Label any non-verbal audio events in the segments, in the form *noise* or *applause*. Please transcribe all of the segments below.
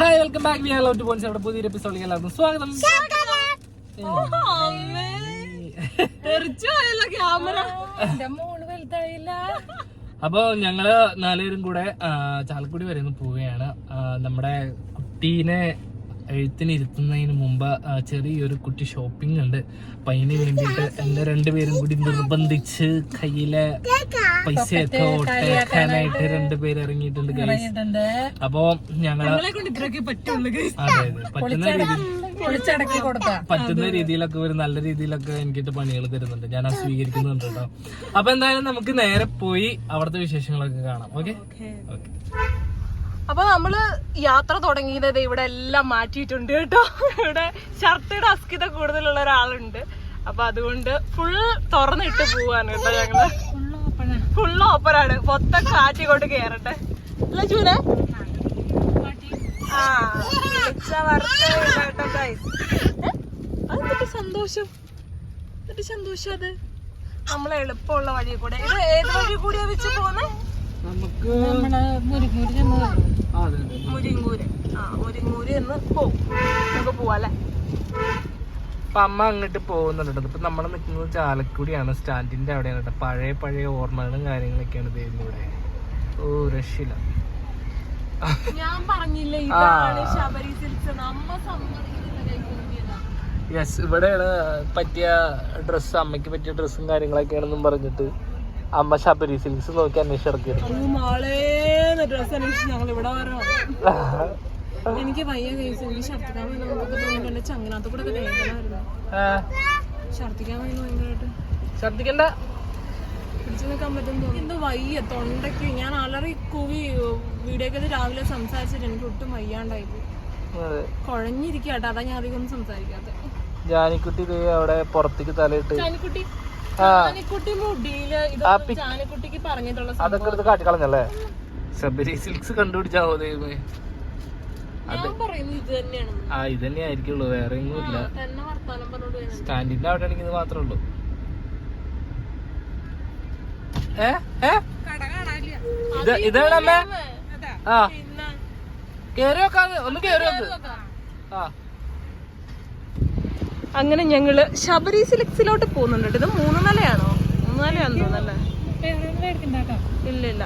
Hi welcome back we love two points അവിടെ പുതിയൊരു എപ്പിസോഡിലേക്ക് എല്ലാവർക്കും സ്വാഗതം. അപ്പൊ ഞങ്ങൾ നാലുപേരും കൂടെ ചാലക്കുടി വരെ ഒന്ന് പോവുകയാണ്. നമ്മുടെ കുട്ടീനെ എഴുത്തിന് ഇരുത്തുന്നതിന് മുമ്പ് ചെറിയൊരു കുട്ടി ഷോപ്പിംഗ് ഉണ്ട്. അപ്പൊ അതിന് വേണ്ടിയിട്ട് എന്റെ രണ്ടുപേരും കൂടി നിർബന്ധിച്ച് കയ്യിലെ പൈസയൊക്കെ ഒട്ടേക്കാനായിട്ട് രണ്ടുപേര് ഇറങ്ങിയിട്ടുണ്ട് ഗൈസ് അപ്പൊ ഞങ്ങൾ കൊണ്ട് ഇത്രയൊക്കെ പറ്റുള്ളൂ guys. അതെ അതെ. പറ്റുന്ന പറ്റുന്ന രീതിയിലൊക്കെ ഒരു നല്ല രീതിയിലൊക്കെ എനിക്കിട്ട് പണികൾ തരുന്നുണ്ട്. ഞാൻ അത് സ്വീകരിക്കുന്നുണ്ട് കേട്ടോ. അപ്പൊ എന്തായാലും നമുക്ക് നേരെ പോയി അവിടുത്തെ വിശേഷങ്ങളൊക്കെ കാണാം. ഓക്കെ ഓക്കെ അപ്പൊ നമ്മൾ യാത്ര തുടങ്ങിയത് ഇവിടെ എല്ലാം മാറ്റിയിട്ടുണ്ട് കേട്ടോ. ഇവിടെ ഷർട്ടിയുടെ അസ്കിത കൂടുതലുള്ള ഒരാളുണ്ട്. അപ്പൊ അതുകൊണ്ട് ഫുൾ തുറന്നിട്ട് പോവാണ് കേട്ടോ ഞങ്ങൾ. ഫുൾ ഓപ്പറാണ് കാറ്റി കൊണ്ട് കേറട്ടെ. അല്ല ചൂനെ ആ. സന്തോഷം. എന്നിട്ട് സന്തോഷം അത്. നമ്മളെ എളുപ്പമുള്ള വഴി കൂടെ. ഏത് വഴി കൂടിയാ വെച്ച് പോന്നെ നമുക്ക്. മുരിങ്ങൂര് ആ മുരിങ്ങൂര്. എന്ന് പോവും. നമുക്ക് അപ്പൊ അമ്മ അങ്ങോട്ട് പോകുന്നുണ്ട്. ഇപ്പൊ നമ്മൾ നിൽക്കുന്നത് ചാലക്കുടിയാണ്. സ്റ്റാൻഡിന്റെ അവിടെയാണ് കേട്ടോ. പഴയ പഴയ ഓർമ്മകളും കാര്യങ്ങളൊക്കെയാണ് ദൈവം ഇവിടെ. ഓ രക്ഷില്ല ഞാൻ പറഞ്ഞില്ലേ ഇതാണ് ശബരി സിൽക്സ്. നമ്മ സമ്മതിക്കുന്നില്ല യെസ് ഇവിടെയാണ് പറ്റിയ ഡ്രസ്സ് അമ്മയ്ക്ക് പറ്റിയ ഡ്രസ്സും കാര്യങ്ങളൊക്കെയാണെന്നും പറഞ്ഞിട്ട് അമ്മ ശബരി സിൽക്സ് നോക്കി അന്വേഷിച്ചിറക്കിയിരുന്നു ഡ്രസ് അന്വേഷിച്ച് ഞങ്ങൾ ഇവിടെ വരണം എനിക്ക് വയ്യ കേസ് എനിക്ക് ഛർദ്ദിക്കാൻ വേണ്ടി ചങ്ങനകത്ത് കൂടെ വേദനായിരുന്നു ഛർദ്ദിക്കാൻ വേണ്ടി ഭയങ്കരമായിട്ട്. ഛർദിക്കണ്ട പിടിച്ചു നിൽക്കാൻ പറ്റും എന്ത് വയ്യ തൊണ്ടയ്ക്ക് ഞാൻ അലറി കൂവി വീഡിയോ ഒക്കെ രാവിലെ സംസാരിച്ചിട്ട് എനിക്ക് ഒട്ടും വയ്യാണ്ടായി കുഴഞ്ഞിരിക്കട്ടെ അതാ ഞാൻ അധികം ഒന്നും സംസാരിക്കാത്ത ജാനിക്കുട്ടി അവിടെ പുറത്തേക്ക് തലയിട്ട് ചാനിക്കുട്ടി അതൊക്കെ എടുത്ത് കാട്ടിക്കളഞ്ഞല്ലേ? ശബരി സിൽക്സ് കണ്ടുപിടിച്ചാവോ ദൈവമേ? ഞാൻ പറയുന്നത് ഇത് തന്നെയാണ്. ആ ഇത് തന്നെ ആയിരിക്കുള്ളൂ വേറെ ഒന്നും ഇല്ല സ്റ്റാൻഡിന്റെ അവിടെ ആണെങ്കിൽ ഇത് മാത്രമേ ഉള്ളൂ. ഏ? ഏ? കട കാണാനില്ല. ഇത് ഇതാണ് അമ്മേ? ആ. കേറി വെക്കാതെ ഒന്ന് കേറി വെക്ക് ആ. അങ്ങനെ ഞങ്ങൾ ശബരി സിലക്സിലോട്ട് പോകുന്നുണ്ട് ഇത് മൂന്ന് നിലയാണോ? മൂന്ന് നിലയാണെന്ന് തോന്നുന്നല്ലേ? ഇല്ല ഇല്ല.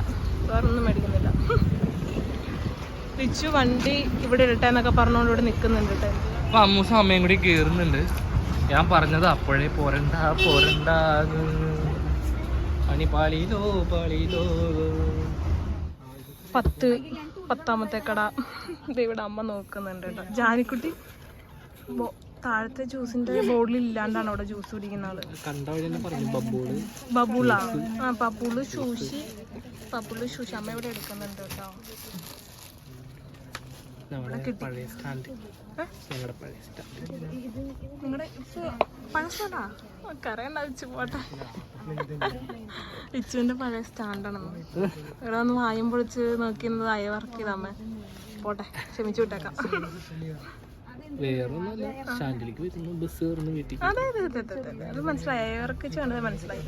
വേറൊന്നും മേടിക്കുന്നില്ല. പിച്ചു വണ്ടി ഇവിടെ ഇടട്ടെ എന്നൊക്കെ പറഞ്ഞോണ്ട് ഇവിടെ നിക്കുന്നുണ്ട് കേട്ടോ. അപ്പൊ അമ്മൂസ അമ്മയും കൂടി കേറുന്നുണ്ട്. ഞാൻ പറഞ്ഞത് അപ്പോഴേ പോരണ്ട പോരണ്ട പണി പാളിയിലോ പത്ത് പത്താമത്തെ കട. ഇവിടെ അമ്മ നോക്കുന്നുണ്ട് കേട്ടോ. ജാനിക്കുട്ടി താഴത്തെ ജ്യൂസിന്റെ ബോർഡിൽ ഇല്ലാണ്ടാണ് അവിടെ ജ്യൂസ് കുടിക്കുന്ന ആൾ. ബബുള. ആ ബബുൾ ശൂഷി ബബുൾ ശൂഷി അമ്മ ഇവിടെ എടുക്കുന്നുണ്ട് കേട്ടോ. നമ്മുടെ പഴയ സ്റ്റാൻഡ്. നിങ്ങളുടെ കറിയണ്ട വെച്ച് പോട്ടെ. ഇച്ചുവിന്റെ പഴയ സ്റ്റാൻഡാണെന്ന് ഇവിടെ ഒന്ന് വായും പൊളിച്ച് നോക്കിയിരുന്നത് അയവർക്ക് ചെയ്തമ്മ പോട്ടെ ക്ഷമിച്ചു വിട്ടേക്കാം. വേറെ ഒന്നുമല്ല സ്റ്റാൻഡിലേക്ക് വരുന്നു ബസ് കയറുന്നു വീട്ടിൽ അതെ അതെ അതെ അതെ അതെ അത്. മനസ്സിലായി. അവർക്ക് വേണ്ടത് മനസ്സിലായി.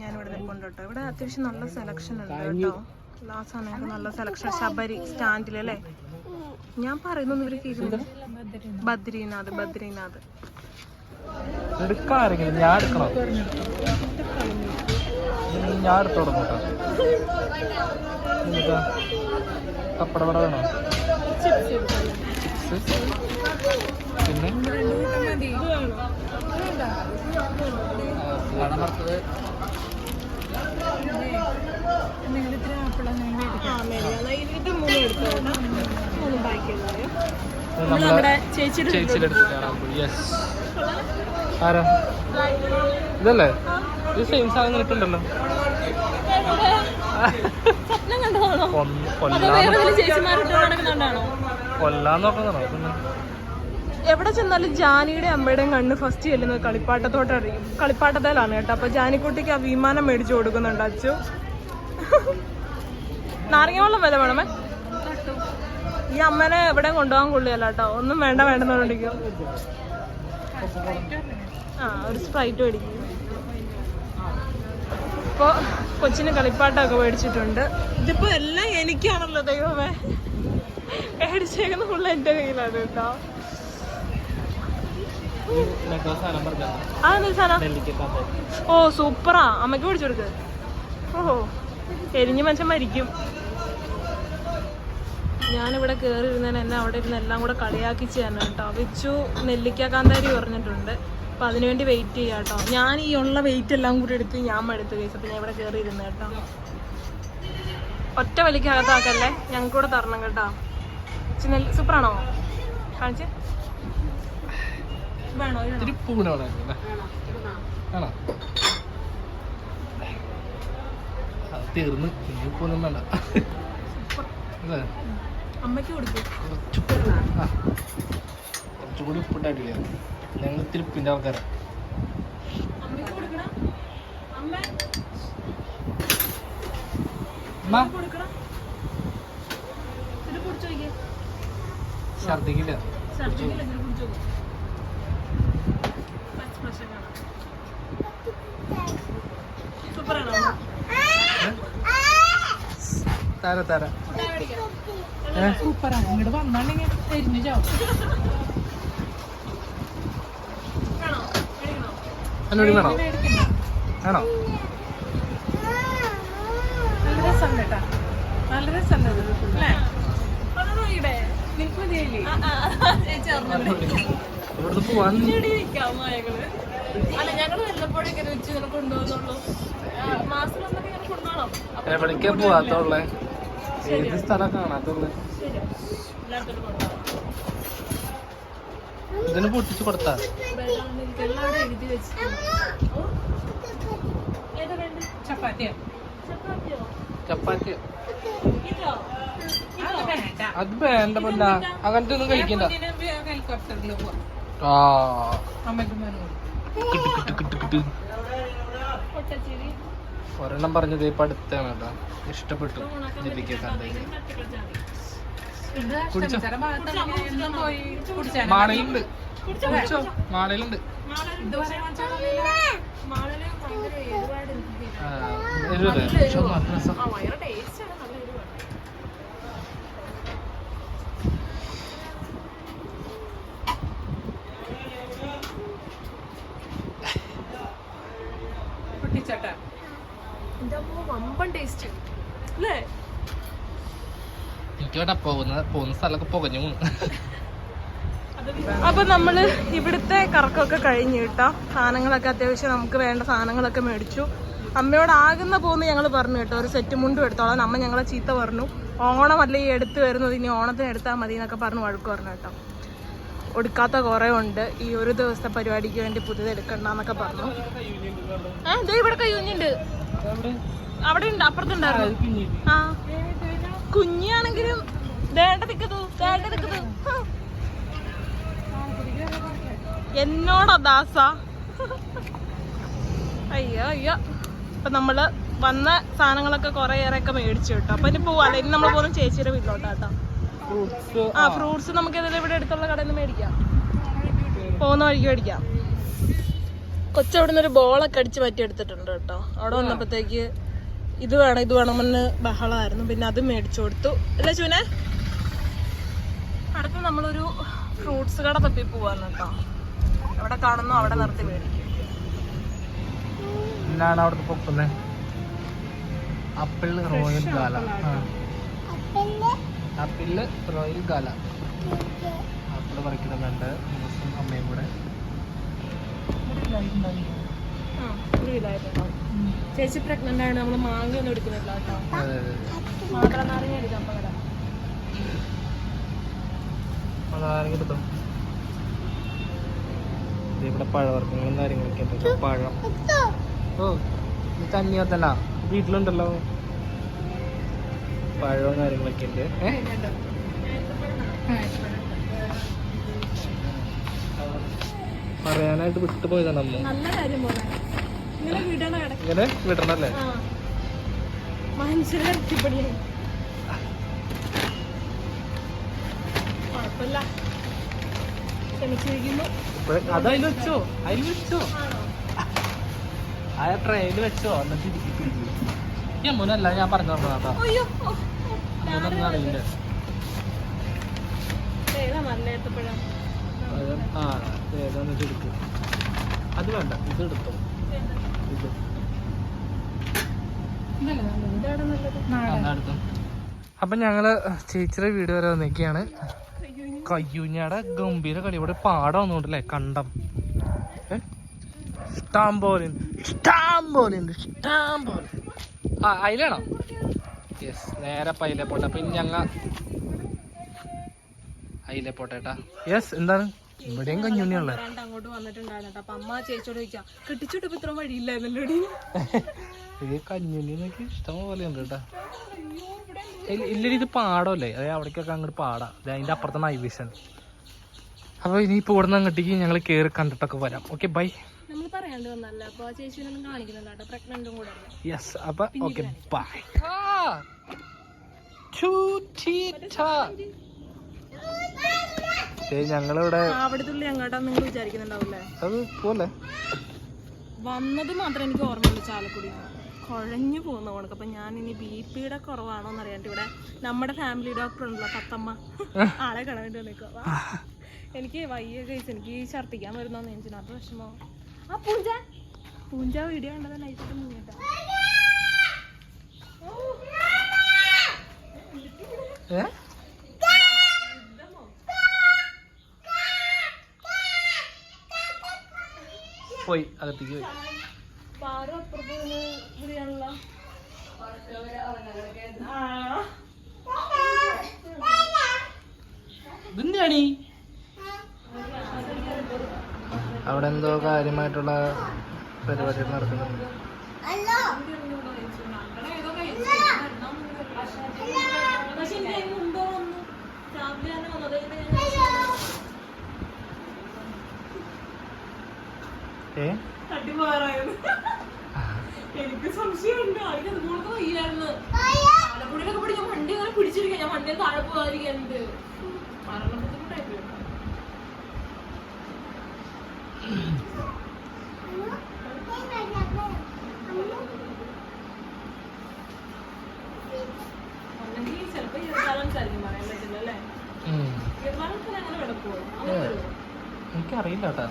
ഞാൻ ഇവിടെ കേട്ടോ. ഇവിടെ അത്യാവശ്യം നല്ല സെലക്ഷൻ ഉണ്ട് കേട്ടോ. എല്ലാ സാധനങ്ങൾക്കും നല്ല സെലക്ഷൻ ശബരി സ്റ്റാൻഡിലല്ലേ ഞാൻ പറയുന്നൊന്നും ഇവർ കേൾക്കുന്നില്ല. ബദ്രീനാഥ് ബദ്രീനാഥ്. എടുക്കണം? ആരെങ്കിലും ഞാൻ എടുക്കണം ഞാൻ കേട്ടോ. എന്നിട്ടാ പപ്പടവട വേണോ? ചിപ്സ് പിന്നെ? വറുത്തത് ചേച്ചിയുടെ അടുത്ത് യെസ് ആരാ? ഇതല്ലേ? ഇത് സെയിം സാധനം കിട്ടുന്നുണ്ടല്ലോ *laughs* അതോ എവിടെ ചെന്നാലും ജാനിയുടെ അമ്മയുടെ കണ്ണ് ഫസ്റ്റ് ചെല്ലുന്നത് കളിപ്പാട്ടത്തോട്ടറിയും കളിപ്പാട്ടത്തിലാണ് കേട്ടോ. അപ്പൊ ജാനിക്കുട്ടിക്ക് ആ വിമാനം മേടിച്ചു കൊടുക്കുന്നുണ്ട് അച്ചു. നാരങ്ങ വെള്ളം വില വേണമേ ഈ അമ്മനെ എവിടെ കൊണ്ടുപോകാൻ കൊള്ളിയല്ല കേട്ടോ. ഒന്നും വേണ്ട വേണ്ടെന്ന് പറഞ്ഞിരിക്കും ആ ഒരു സ്പ്രൈറ്റ് മേടിക്കും. ഇപ്പൊ കൊച്ചിന് കളിപ്പാട്ടമൊക്കെ മേടിച്ചിട്ടുണ്ട്. ഇതിപ്പോ എല്ലാം എനിക്കാണല്ലോ ദൈവമേ. മേടിച്ചേക്കുന്ന ഫുള്ള് എന്റെ കയ്യിലാണ് കേട്ടോ. ഓ സൂപ്പറാ. അമ്മയ്ക്ക് പിടിച്ചു കൊടുക്ക്. ഓഹോ. എരിഞ്ഞ് മനുഷ്യൻ മരിക്കും. ഞാനിവിടെ കേറി ഇരുന്നതിന് എന്നെ അവിടെ ഇരുന്ന് എല്ലാം കൂടെ കളിയാക്കി ചെയ്യാനാണ് കേട്ടോ. വിച്ചു നെല്ലിക്ക കാന്താരി പറഞ്ഞിട്ടുണ്ട്. അപ്പൊ അതിനുവേണ്ടി വെയിറ്റ് ചെയ്യാം കേട്ടോ. ഞാൻ ഈ ഉള്ള വെയിറ്റ് എല്ലാം കൂടി എടുത്ത് ഞാൻ എടുത്ത് കഴിച്ചു അപ്പൊ ഞാൻ ഇവിടെ കയറി ഇരുന്ന് കേട്ടോ. ഒറ്റ വലിക്കകത്താക്കല്ലേ ഞങ്ങൾക്കൂടെ തരണം കേട്ടോ. നെല്ല് സൂപ്പറാണോ? കാണിച്ച്. വേണോ ആണോ? തീർന്ന്. ഇനിയിപ്പോ ഒന്നും വേണ്ട. അമ്മയ്ക്ക് കൊടുക്കും. കുറച്ചുകൂടി ഉപ്പിട്ടായിട്ടില്ല ഞങ്ങൾ ഇത്തിരി ഉപ്പിന്റെ ആൾക്കാരാണ് അമ്മ. കൊടുക്കണം? ഛർദിക്കില്ല. തര തര. സൂപ്പറാണ് ഇങ്ങോട്ട് വന്നാണെങ്കിൽ എരിഞ്ഞു ചാവും എന്നോട് വേണോ? വേണോ? നല്ല രസമുണ്ട് കേട്ടാ. നല്ല രസമുണ്ട് അല്ലേ? അല്ല ഞങ്ങൾ വല്ലപ്പോഴൊക്കെ വെച്ച് ഇങ്ങനെ കൊണ്ടുപോകുന്നുള്ളൂ. മാസത്തിലൊന്നൊക്കെ ഇങ്ങനെ കൊണ്ടുപോകണം. അപ്പൊ എവിടേക്കാ പോവാത്തുള്ളേ? ഏത് സ്ഥലം കാണാത്തുള്ളേ? ഇതിന് പൊട്ടിച്ച് കൊടുത്താ? ചപ്പാത്തിയോ? ചപ്പാത്തിയോ ചപ്പാത്തി ഇതോ ഇതോ വേണ്ട അത് വേണ്ട പൊന്ന അങ്ങനത്തെ ഒന്നും കഴിക്കണ്ട. ഹെലികോപ്റ്ററിൽ പോവാം ആ. അമ്മയ്ക്കും കിട്ടു കിട്ടു കിട്ടു കിട്ടു. പൊട്ടച്ചിരി ഒരെണ്ണം പറഞ്ഞത് ഇപ്പൊ അടുത്താണ് കേട്ടോ. ഇഷ്ടപ്പെട്ടു. മാളയിലുണ്ട്. കുടിച്ചോ? മാടയിലുണ്ട് കുടിച്ചോ മാളിൽ ഭയങ്കര എരിവാട് ആ, എരിവല്ലേ? പക്ഷെ നല്ല രസം. ആ ഭയങ്കര ടേസ്റ്റ് ആണ് നല്ല എരിവാണ് എന്റെ അമ്മ വമ്പൻ ടേസ്റ്റ് അല്ലേ എനിക്ക് പോകുന്നത്. പോകുന്ന സ്ഥലമൊക്കെ പുകഞ്ഞു. അപ്പൊ നമ്മൾ ഇവിടുത്തെ കറക്കമൊക്കെ കഴിഞ്ഞ് കേട്ടോ. സാധനങ്ങളൊക്കെ അത്യാവശ്യം നമുക്ക് വേണ്ട സാധനങ്ങളൊക്കെ മേടിച്ചു. അമ്മയോട് ആകുന്ന പോകുന്ന ഞങ്ങൾ പറഞ്ഞു കേട്ടോ. ഒരു സെറ്റ് മുണ്ടും എടുത്തോളാം. അമ്മ ഞങ്ങളെ ചീത്ത പറഞ്ഞു. ഓണമല്ല ഈ എടുത്തു വരുന്നത്? ഇനി ഓണത്തിന് എടുത്താൽ മതി എന്നൊക്കെ പറഞ്ഞു വഴക്ക് പറഞ്ഞു കേട്ടോ. ഒടുക്കാത്ത കുറേ ഉണ്ട്. ഈ ഒരു ദിവസത്തെ പരിപാടിക്ക് വേണ്ടി പുതിയത് എടുക്കണ്ട എന്നൊക്കെ പറഞ്ഞു ഇവിടെ യൂണിയൻ അവിടെ അവിടെ ഉണ്ട് അപ്പുറത്തുണ്ടായിരുന്നു. ആ. കുഞ്ഞാണെങ്കിലും വേണ്ട നിക്കുന്നു വേണ്ട നിക്കുന്നു ഹ. എന്നോടാ ദാസ? അയ്യോ അയ്യോ. അപ്പൊ നമ്മൾ വന്ന സാധനങ്ങളൊക്കെ കുറെ ഒക്കെ മേടിച്ചു കേട്ടോ. അപ്പൊ ഇനി പോവാ. ഇനി നമ്മൾ പോകുന്ന ചേച്ചിയുടെ വീട്ടിലോട്ടാട്ടോ ആ ഫ്രൂട്ട്സ് നമുക്ക് ഏതെങ്കിലും ഇവിടെ അടുത്തുള്ള കടയിൽ നിന്ന് മേടിക്കാം. പോകുന്ന വഴിക്ക് മേടിക്കാം. കൊച്ചവിടുന്ന് ഒരു ബോളൊക്കെ അടിച്ച് മാറ്റി എടുത്തിട്ടുണ്ട് കേട്ടോ. അവിടെ വന്നപ്പോഴത്തേക്ക് ഇത് വേണം ഇത് വേണമെന്ന് ബഹളമായിരുന്നു. പിന്നെ അത് മേടിച്ചു കൊടുത്തു. അല്ലേ ചുനെ അടുത്ത് നമ്മളൊരു ഫ്രൂട്ട്സ് കട തപ്പി പോവാന്ന് കേട്ടോ. എവിടെ കാണുന്നു അവിടെ നിർത്തി മേടിക്കും. എന്നാണ് അവിടുത്തെ പൊക്കുന്നേ apple royal gala. Apple royal gala. Apple പറിക്കുന്നുണ്ട് അമ്മയും കൂടെ. ആ, ഒരു ചേച്ചി പ്രഗ്നന്റ് ആണ് നമ്മൾ മാങ്ങ ഒന്നും എടുക്കുന്നില്ല കേട്ടോ. അതെ അതെ അതെ മാത്ര നാരങ്ങ എടുക്കാം പകരം അതാരെങ്കിലും എടുത്തോ? ദേ ഇവിടെ പഴവർഗങ്ങളും കാര്യങ്ങളൊക്കെ ഉണ്ട് കേട്ടോ. പഴം. ഓ വീട്ടിലുണ്ടല്ലോ. പഴവും കാര്യങ്ങളൊക്കെ ഉണ്ട്. പറയാനായിട്ട് വിട്ടുപോയതാണ് അമ്മ. നല്ല കാര്യം പോലെ ഇങ്ങനെ വിടണല്ലേ? മനുഷ്യരെ ഇറക്കിപ്പടിയായി കുഴപ്പമില്ല. ക്ഷമിച്ചിരിക്കുന്നു. വെച്ചോ അതിൽ വെച്ചോ. ആ ട്രെയിനിൽ വെച്ചോ എന്നിട്ട് ഇരിക്കും. ഞാൻ പറഞ്ഞു തന്നതാ കേട്ടോ. അയ്യോ ഓ, ഓ. അമ്മൂനൊന്നും അറിയില്ല. ആ ഏതാന്ന് അത് വേണ്ട ഇത് എടുത്തോ ഇത് ഇതാണ് നല്ലത് അതെടുത്തോ അപ്പൊ ഞങ്ങൾ ചേച്ചിയുടെ വീട് വരെ വന്നേക്കാണ്. കയ്യൂഞ്ഞാടെ ഗംഭീര കളി. ഇവിടെ പാടം ഒന്നുണ്ടല്ലേ കണ്ടം. ഇഷ്ടംപോലെ ഇഷ്ടം ആ അതിലാണോ യെസ് നേരെ പൈലെ പോട്ടെ. അപ്പൊ ഞങ്ങ അയിലെ പോട്ടേട്ടാ യെസ് എന്താണ്? ഇവിടെയും കഞ്ഞുണ്ണിയുള്ള. അങ്ങോട്ട് വന്നിട്ടുണ്ടായിരുന്നു അപ്പൊ അമ്മ ചേച്ചിയോട് ചോദിക്കാം കെട്ടിച്ചിട്ട് ഇപ്പൊ ഇത്ര വഴിയില്ല എന്നല്ലോടി? ഈ കഞ്ഞുണ്ണിന്നൊക്കെ ഇഷ്ടം പോലെ ഉണ്ട് കേട്ടാ. ഇല്ലടി ഇത് പാടമല്ലേ? അതായത് അവിടേക്കൊക്കെ അങ്ങോട്ട് പാടാം. അത് അതിന്റെ അപ്പുറത്താണ് ഐ വിഷൻ. അപ്പൊ ഇനിയിപ്പോ ഇവിടെ നിന്ന് അങ്ങോട്ടേക്ക് ഞങ്ങൾ കേറി കണ്ടിട്ടൊക്കെ വരാം. ഓക്കെ ബൈ യെസ് അപ്പൊ ഓക്കെ ബൈ ഞങ്ങളിവിടെ എങ്ങോട്ടാ നിങ്ങൾ വിചാരിക്കുന്നുണ്ടാവില്ലേ? അത് പോലെ. വന്നത് മാത്രം എനിക്ക് ഓർമ്മയുള്ളൂ ചാലക്കുടി. കുഴഞ്ഞു പോകുന്ന കണക്ക് അപ്പൊ ഞാൻ ഇനി ബി പിയുടെ കുറവാണോ എന്ന് അറിയാണ്ട് ഇവിടെ നമ്മുടെ ഫാമിലി ഡോക്ടർ ഉണ്ടല്ലോ തത്തമ്മ. ആളെ കാണാൻ വേണ്ടി വന്നേക്കുക എനിക്ക് വയ്യ കഴിച്ച് എനിക്ക് ഛർദ്ദിക്കാൻ വരുന്നോന്ന് എനിച്ചിനകത്ത് വിഷമോ. ആ പൂജ പൂജ വീഡിയോ കണ്ടത് നൈറ്റ് മുങ്ങിട്ടാ ഏ? പോയി അകത്തേക്ക് പോയി ഇതെന്താണീ അവിടെ എന്തോ കാര്യമായിട്ടുള്ള പരിപാടി നടക്കുന്നുണ്ട്. പക്ഷെ മുമ്പേ വന്നു രാവിലെ തന്നെ വന്നത് ഏ തട്ടിപ്പോറായിരുന്നു എനിക്ക് സംശയമുണ്ട്. വയ്യായിരുന്നു ആലപ്പുഴയിലൊക്കെ വണ്ടി അങ്ങനെ പിടിച്ചിരിക്കാം ഞാൻ വണ്ടിയിൽ താഴെ മരണ പറയാൻ പറ്റില്ല അല്ലേ? അങ്ങനെ എനിക്കറിയില്ല കേട്ടാ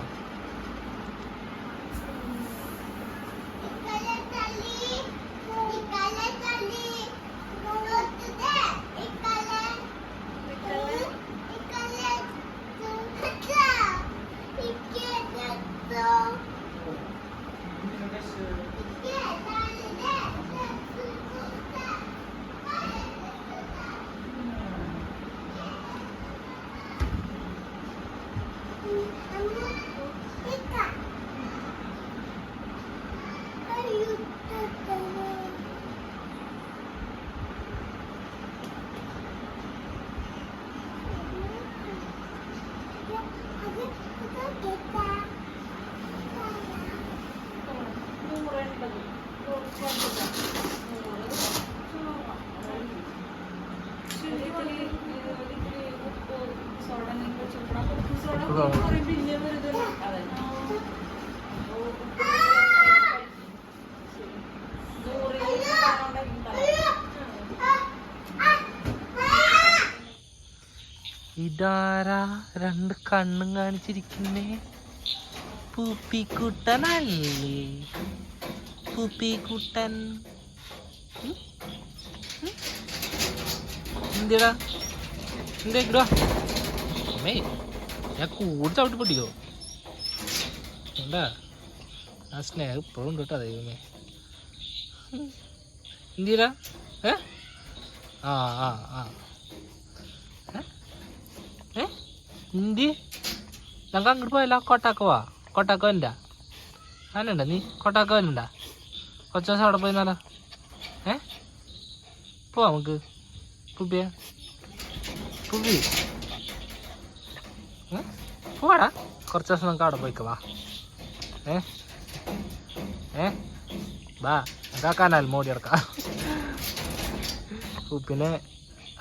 ഇതാരാ രണ്ട് കണ്ണും കാണിച്ചിരിക്കുന്നേ? പൂപ്പിക്കുട്ടനല്ലേ? പൂപ്പിക്കുട്ടൻ? എന്തിടാ? എന്താ ഇങ്ങടാ അമ്മേ ഞാൻ കൂടി ചവിട്ടി പൊട്ടിക്കോ? എന്താ? ആ സ്നേഹം ഇപ്പോഴും കേട്ടോ ദൈവമേ. എന്തിടാ ഏ? ആ ആ ആ. ഏ? എന്തി ഞങ്ങൾ അങ്ങോട്ട് പോയല്ലോ കോട്ടാക്ക പോവാ കോട്ടാക്ക വരണ്ട. നീ? കോട്ടാക്ക വരണ്ട. കുറച്ച് ദിവസം അവിടെ പോയിന്നാല ഏ? പോവാ നമുക്ക്. പുബിയ. പുബി. ഏ? പോവാടാ. കുറച്ച് ദിവസം നമുക്ക് അവിടെ പോയിക്ക വാ. ഏ? ഏ? വാ കാക്കാനാൽ മോടി ഇറക്കാം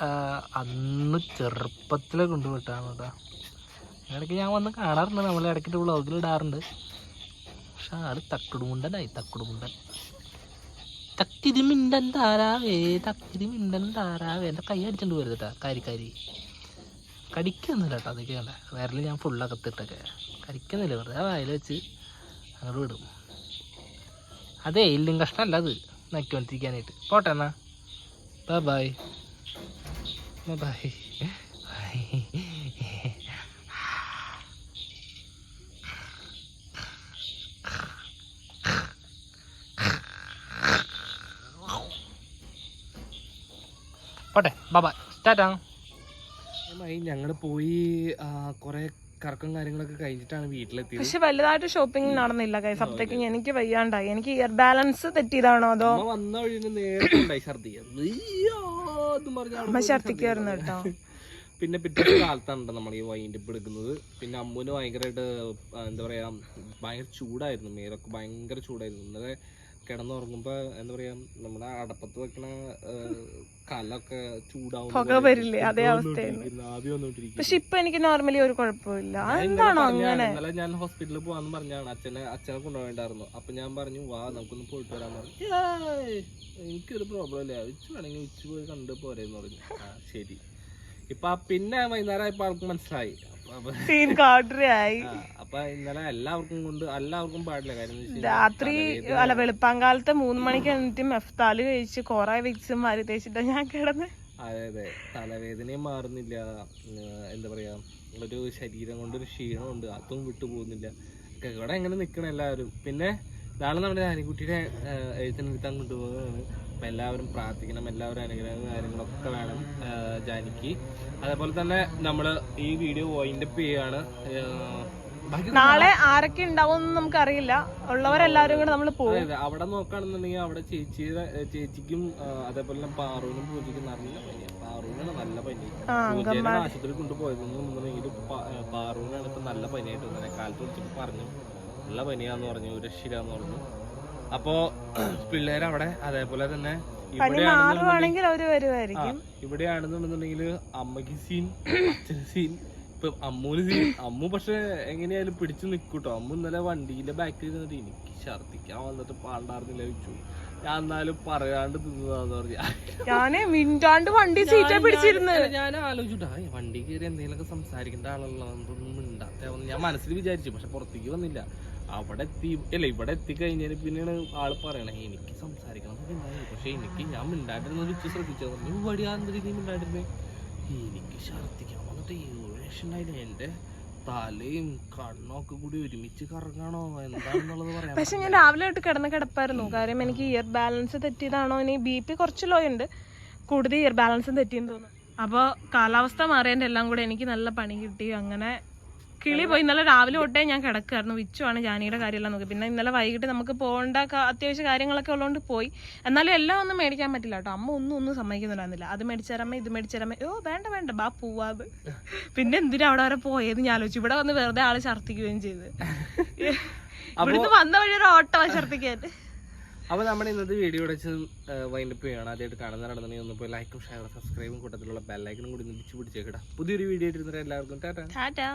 ആ, അന്ന് ചെറുപ്പത്തിൽ കൊണ്ടുപോയിട്ടാണ് കേട്ടോ ഇടയ്ക്ക് ഞാൻ വന്ന് കാണാറുണ്ട് നമ്മൾ ഇടയ്ക്കിട്ട് വ്ളോഗിൽ ഇടാറുണ്ട്. പക്ഷെ ആൾ തക്കുടുമുണ്ടനായി തക്കുടുമുണ്ടൻ. തക്കിരി മിണ്ടൻ താരാവേ തക്കിരി മിണ്ടൻ താരാവേ. എന്റെ കൈ അടിച്ചോണ്ട് പോരുത് കേട്ടോ കാരി കാരി. കടിക്കുന്നില്ല കേട്ടോ അതൊക്കെ കണ്ട. വേറെ ഞാൻ ഫുള്ള് അകത്തിട്ടൊക്കെ. കടിക്കുന്നില്ല വെറുതെ വായിൽ വെച്ച് അങ്ങോട്ട് വിടും. അതേ എല്ലും കഷ്ണമല്ല അത്. നക്കിക്കൊണ്ടിരിക്കാനായിട്ട് പോട്ടെ എന്നാ. ബൈ ബൈ ബൈ പോട്ടെ ബൈ ടാറ്റാ ഞങ്ങൾ പോയി കുറെ കറക്കം കാര്യങ്ങളൊക്കെ കഴിഞ്ഞിട്ടാണ് വീട്ടിലെത്തിയത്. പക്ഷെ വലുതായിട്ട് ഷോപ്പിംഗ് നടന്നില്ല കൈസ് അപ്പത്തേക്കും എനിക്ക് വയ്യാണ്ടായി. എനിക്ക് ഇയർ ബാലൻസ് തെറ്റിയതാണോ അതോ? ഛർദിക്കായിരുന്നു വന്ന വഴി ഛർദി അമ്മ കേട്ടോ. പിന്നെ പിറ്റേ കാലത്താണ് നമ്മൾ ഈ വൈൻഡ് ഇപ്പം എടുക്കുന്നത്. പിന്നെ അമ്മുവിന് ഭയങ്കരമായിട്ട് എന്താ പറയാ ഭയങ്കര ചൂടായിരുന്നു മേലൊക്കെ ഭയങ്കര ചൂടായിരുന്നു. ഇന്നലെ കിടന്നുറങ്ങുമ്പോ എന്താ പറയാ നമ്മുടെ അടപ്പത്ത് വെക്കണ കലൊക്കെ ചൂടാവും പുക വരില്ലേ? അതേ അവസ്ഥയാണ് പക്ഷെ ഇപ്പൊ എനിക്ക് നോർമലി ഒരു കുഴപ്പമില്ല. എന്താണോ അങ്ങനെ? ഇന്നലെ ഞാൻ ഹോസ്പിറ്റലിൽ പോവാന്ന് പറഞ്ഞാണ് അച്ഛനെ അച്ഛനെ കൊണ്ടുപോയിണ്ടായിരുന്നു അപ്പൊ ഞാൻ പറഞ്ഞു വാ നമുക്കൊന്ന് പോയിട്ട് വരാൻ പറഞ്ഞു. "ഏയ്, എനിക്കൊരു പ്രോബ്ലം ഇല്ല. ഉച്ച വേണമെങ്കിൽ ഉച്ച പോയി കണ്ടു പോരെന്ന് പറഞ്ഞു. ആ ശരി. ഇപ്പൊ പിന്നെ വൈകുന്നേരം ആയപ്പോ ആൾക്ക് മനസ്സിലായി. സീൻ അപ്പൊ ഇന്നലെ എല്ലാവർക്കും കൊണ്ട് എല്ലാവർക്കും പാടില്ല കാര്യം രാത്രി അല്ല വെളുപ്പാങ്കാലത്ത് മൂന്ന് മണിക്ക് എന്നിട്ട് മെഫ്താൽ കഴിച്ച് കൊറേ വിക്സും വാരി തേച്ചിട്ടാ ഞാൻ കിടന്ന്. അതെ അതെ. തലവേദനയും മാറുന്നില്ല. എന്താ പറയാ ഒരു ശരീരം കൊണ്ട് ഒരു ക്ഷീണമുണ്ട്. അതും വിട്ടു പോകുന്നില്ല. ഇവിടെ എങ്ങനെ നിൽക്കണം എല്ലാവരും. പിന്നെ നാളെ നമ്മുടെ ആനിക്കുട്ടിയുടെ എഴുത്തിനിരുത്താൻ കൊണ്ടുപോകുന്നതാണ് അപ്പൊ എല്ലാവരും പ്രാർത്ഥിക്കണം. എല്ലാവരും അനുഗ്രഹവും കാര്യങ്ങളൊക്കെ വേണം ജാനിക്ക്. അതേപോലെ തന്നെ നമ്മൾ ഈ വീഡിയോ വൈൻഡപ്പ് ചെയ്യാണ്. നാളെ ആരൊക്കെ ഉണ്ടാവും നമുക്ക് അറിയില്ല ഉള്ളവരെല്ലാരും കൂടെ നമ്മൾ പോകും അവിടെ നോക്കാണെന്നുണ്ടെങ്കിൽ അവിടെ ചേച്ചിയുടെ ചേച്ചിക്കും അതേപോലെ പാറൂനും പൂജയ്ക്കും നല്ല പനിയാണ് പാറൂനാണ് നല്ല പനി. ആ പൂജേനെ ആശുപത്രി കൊണ്ടുപോയതെന്നുണ്ടെങ്കിൽ പാറൂനാണ് ഇപ്പൊ നല്ല പനിയായിട്ട് വന്നത് കാലത്ത് വിളിച്ചിട്ട് പറഞ്ഞു നല്ല പനിയാന്ന് പറഞ്ഞു രക്ഷിക്കാന്ന് പറഞ്ഞു. അപ്പോ *clears throat* പിള്ളേരവിടെ അതേപോലെ തന്നെ ഇവിടെയാണെന്നുണ്ടെങ്കിൽ ഇവിടെയാണെന്നുണ്ടെന്നുണ്ടെങ്കിൽ അമ്മയ്ക്ക് സീൻ *clears throat* അച്ഛന് സീൻ ഇപ്പൊ അമ്മൂന് അമ്മു പക്ഷെ എങ്ങനെയായാലും പിടിച്ചു നിക്കൂട്ടോ. അമ്മു ഇന്നലെ വണ്ടിയിലെ ബാക്കിൽ ഇരുന്നിട്ട് എനിക്ക് ഛർദിക്കാൻ വന്നിട്ട് പാണ്ടാർന്നില്ല വെച്ചു ഞാൻ എന്നാലും പറയാണ്ട് തിന്നതാന്ന് പറഞ്ഞു. ഞാനേ മിണ്ടാണ്ട് വണ്ടി സീറ്റാ പിടിച്ചിരുന്നു. ഞാൻ- ആലോചിച്ചിട്ടാ വണ്ടി കയറി എന്തെങ്കിലുമൊക്കെ സംസാരിക്കേണ്ട ആളുള്ളതൊന്നും മിണ്ടാത്ത ഞാൻ മനസ്സിൽ വിചാരിച്ചു പക്ഷെ പുറത്തേക്ക് വന്നില്ല. അവിടെ എത്തി അല്ല ഇവിടെ എത്തിക്കഴിഞ്ഞാൽ പിന്നെയാണ് ആൾ പറയണേ എനിക്ക് സംസാരിക്കണം എന്നൊക്കെ പക്ഷെ എനിക്ക് ഞാൻ മിണ്ടാണ്ടിരുന്നത് വെച്ച് ശ്രദ്ധിച്ചു നീ വടിയാന്ത രീതി മിണ്ടാണ്ടിരുന്നേ. എനിക്ക് ഛർദ്ദിക്കാൻ വന്നിട്ട് എന്റെ തലയും കണ്ണൊക്കെ കൂടി ഒരുമിച്ച് കറങ്ങാണോ? എന്താണെന്നുള്ളത് പറയാം പക്ഷെ ഞാൻ രാവിലെ തൊട്ട് കിടന്ന് കിടപ്പായിരുന്നു. കാര്യം എനിക്ക് ഇയർ ബാലൻസ് തെറ്റിയതാണോ ഇനി ബി പി കുറച്ച് ലോ ഉണ്ട്. കൂടുതൽ ഇയർ ബാലൻസും തെറ്റിയെന്ന് തോന്നുന്നു. അപ്പോൾ കാലാവസ്ഥ മാറിയതിന്റെ എല്ലാം കൂടെ എനിക്ക് നല്ല പണി കിട്ടി. അങ്ങനെ കിളി പോയി. ഇന്നലെ രാവിലെ തൊട്ടേ ഞാൻ കിടക്കായിരുന്നു വിച്ചുവാണ് ജാനിയുടെ കാര്യമെല്ലാം നോക്കി. പിന്നെ ഇന്നലെ വൈകിട്ട് നമുക്ക് പോകേണ്ട അത്യാവശ്യ കാര്യങ്ങളൊക്കെ ഉള്ളതുകൊണ്ട് പോയി. എന്നാലും എല്ലാം ഒന്നും മേടിക്കാൻ പറ്റില്ല കേട്ടോ. അമ്മ ഒന്നും ഒന്നും സമ്മതിക്കുന്നുണ്ടായിരുന്നില്ല. അത് മേടിച്ചരമ്മ ഇത് മേടിച്ചരമ്മ. ഓ വേണ്ട വേണ്ട. ബാ പൂവാത് പിന്നെ എന്തിനാ അവിടെ വരെ പോയത് ഞാൻ ആലോചിച്ചു. ഇവിടെ വന്ന് വെറുതെ ആൾ ഛർദ്ദിക്കുകയും ചെയ്ത്. ഇവിടുന്ന് വന്ന വഴി ഒരു ഓട്ടോ ഛർദ്ദിക്കാൻ. അപ്പൊ നമ്മുടെ ഇന്നത്തെ വീഡിയോ അടച്ച് വൈൻഡപ്പ് ചെയ്യണം ആദ്യമായിട്ട് കാണുന്നവരാണെന്നുണ്ടെങ്കിൽ ഒന്ന് പോയി ലൈക്കും ഷെയറും സബ്സ്ക്രൈബും കൂട്ടത്തിലുള്ള ബെല്ലൈക്കനും കൂടി ഒന്ന് പിടിച്ച് പിടിച്ചേക്കടാ പുതിയൊരു വീഡിയോ ആയിട്ട് ഇരുന്നിട്ട് എല്ലാവർക്കും ടാറ്റാ.